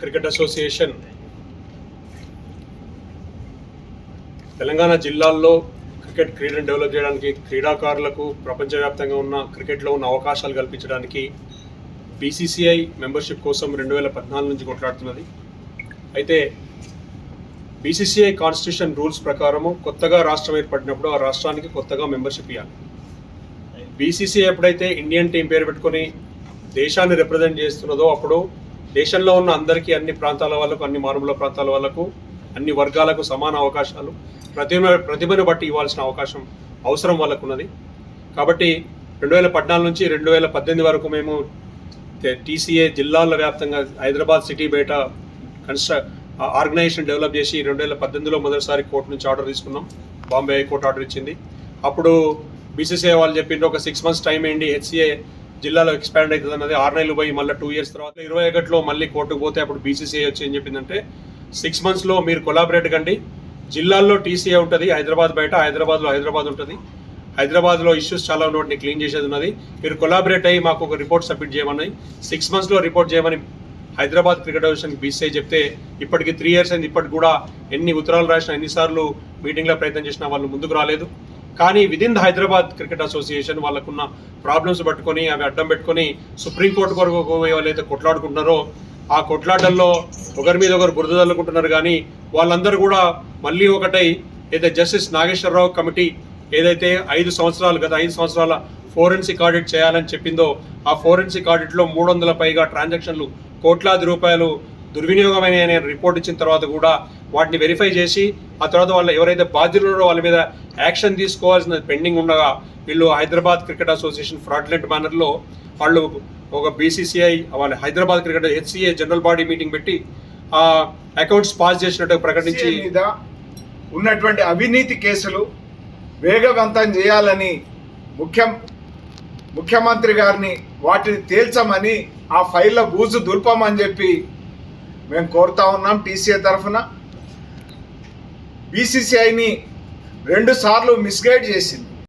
Cricket association Telangana జిల్లాల్లో cricket క్రీడను develop చేయడానికి క్రీడాకారులకు ప్రపంచవ్యాప్తంగా ఉన్న క్రికెట్లో ఉన్న అవకాశాలు కల్పించడానికి బీసీసీఐ మెంబర్షిప్ కోసం రెండు వేల పద్నాలుగు నుంచి కొట్లాడుతున్నది. అయితే బీసీసీఐ కాన్స్టిట్యూషన్ రూల్స్ ప్రకారము కొత్తగా రాష్ట్రం ఏర్పడినప్పుడు ఆ రాష్ట్రానికి కొత్తగా మెంబర్షిప్ ఇవ్వాలి బీసీసీఐ ఎప్పుడైతే ఇండియన్ టీం పేరు పెట్టుకొని దేశాన్ని రిప్రజెంట్ చేస్తున్నదో అప్పుడు దేశంలో ఉన్న అందరికీ అన్ని ప్రాంతాల వాళ్ళకు అన్ని మారుమూల ప్రాంతాల వాళ్ళకు అన్ని వర్గాలకు సమాన అవకాశాలు ప్రతిభ ప్రతిభను బట్టి ఇవ్వాల్సిన అవకాశం అవసరం వాళ్ళకు ఉన్నది కాబట్టి రెండు వేల పద్నాలుగు నుంచి రెండు వేల పద్దెనిమిది వరకు మేము టీసీఏ జిల్లాల వ్యాప్తంగా హైదరాబాద్ సిటీ బయట కన్స్ట్ర ఆర్గనైజేషన్ డెవలప్ చేసి రెండు వేల పద్దెనిమిదిలో మొదటిసారి కోర్టు నుంచి ఆర్డర్ తీసుకున్నాం. బాంబే హైకోర్టు ఆర్డర్ ఇచ్చింది. అప్పుడు బీసీసీఐ వాళ్ళు చెప్పిండ్రు ఒక సిక్స్ మంత్స్ టైం ఏంటి హెచ్సీఏ జిల్లాలో ఎక్స్పాండ్ అవుతుంది అన్నది ఆరు నెలలు పోయి మళ్ళీ టూ ఇయర్స్ తర్వాత ఇరవై ఒకటిలో మళ్ళీ కోర్టుకు పోతే అప్పుడు బీసీసీఐ వచ్చి ఏం చెప్పిందంటే సిక్స్ మంత్స్లో మీరు కొలాబరేట్ కండి. జిల్లాల్లో టీసీఏ ఉంటుంది హైదరాబాద్ బయట హైదరాబాద్లో హైదరాబాద్ ఉంటుంది. హైదరాబాద్లో ఇష్యూస్ చాలా ఉన్న వాటిని క్లీన్ చేసేది ఉన్నది. మీరు కొలాబరేట్ అయ్యి మాకు ఒక రిపోర్ట్ సబ్మిట్ చేయమని సిక్స్ మంత్స్లో రిపోర్ట్ చేయమని హైదరాబాద్ క్రికెట్ అసోసియేషన్ బీసీఐ చెప్తే ఇప్పటికి త్రీ ఇయర్స్ అయింది ఇప్పటికి కూడా ఎన్ని ఉత్తరాలు రాసినా ఎన్నిసార్లు మీటింగ్లో ప్రయత్నం చేసినా వాళ్ళు ముందుకు రాలేదు. కానీ within the Hyderabad cricket association వాళ్ళకున్న ప్రాబ్లమ్స్ పట్టుకొని అవి అడ్డం పెట్టుకొని సుప్రీంకోర్టు కొరకు వాళ్ళైతే కొట్లాడుకుంటున్నారో ఆ కొట్లాటల్లో ఒకరి మీద ఒకరు బురద చల్లుకుంటున్నారు కానీ వాళ్ళందరూ కూడా మళ్ళీ ఒకటై ఏదైతే జస్టిస్ నాగేశ్వరరావు కమిటీ ఏదైతే ఐదు సంవత్సరాలు గత ఐదు సంవత్సరాల ఫోరెన్సిక్ ఆడిట్ చేయాలని చెప్పిందో ఆ ఫోరెన్సిక్ ఆడిట్లో మూడు వందల పైగా ట్రాన్సాక్షన్లు కోట్లాది రూపాయలు దుర్వినియోగమైన రిపోర్ట్ ఇచ్చిన తర్వాత కూడా వాటిని వెరిఫై చేసి ఆ తర్వాత వాళ్ళు ఎవరైతే బాధ్యులు ఉన్నారో వాళ్ళ మీద యాక్షన్ తీసుకోవాల్సిన పెండింగ్ ఉండగా వీళ్ళు హైదరాబాద్ క్రికెట్ అసోసియేషన్ ఫ్రాడ్లెంట్ మేనర్లో వాళ్ళు ఒక బీసీసీఐ వాళ్ళ Hyderabad cricket HCA general body meeting పెట్టి ఆ అకౌంట్స్ పాస్ చేసినట్టు ప్రకటించి ఉన్నటువంటి అవినీతి కేసులు వేగవంతం చేయాలని ముఖ్యం ముఖ్యమంత్రి గారిని వాటిని తేల్చమని ఆ ఫైళ్ళ బూజు దుల్పమని చెప్పి మేము కోరుతా ఉన్నాం టీసీఏ తరఫున. బీసీసీఐని రెండు సార్లు మిస్గైడ్ చేసింది.